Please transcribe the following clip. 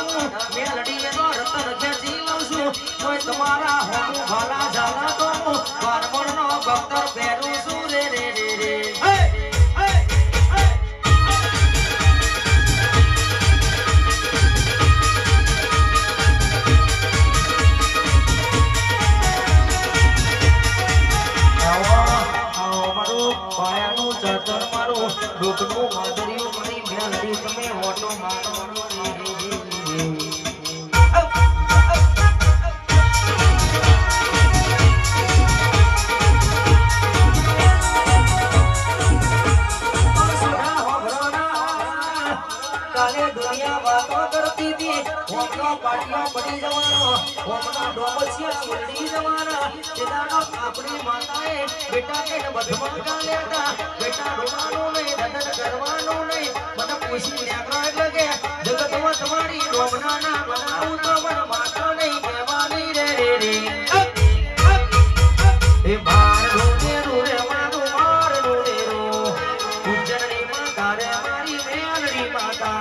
હું મારું રૂપનું માધુર્યું મારી મેલડી તમે ઓટો મારો. કાલે દુનિયા વાતો કરતી હતી. ઓમનો પાટિયો પડી જવાનો ઓમનો ડોમસિયા સુલડી જવાના. પિતાનો આપણી માતાએ બેટા કે બધમાં કાલે હતા. બેટા રોવાનું નહીં રટન કરવાનું નહીં. મને પૂછી નેકરો એટલે જગતમાં તમારી ડોમના ના બનાવું તો મને માતા નહીં કહેવાની રે રે એ ભારત માતા.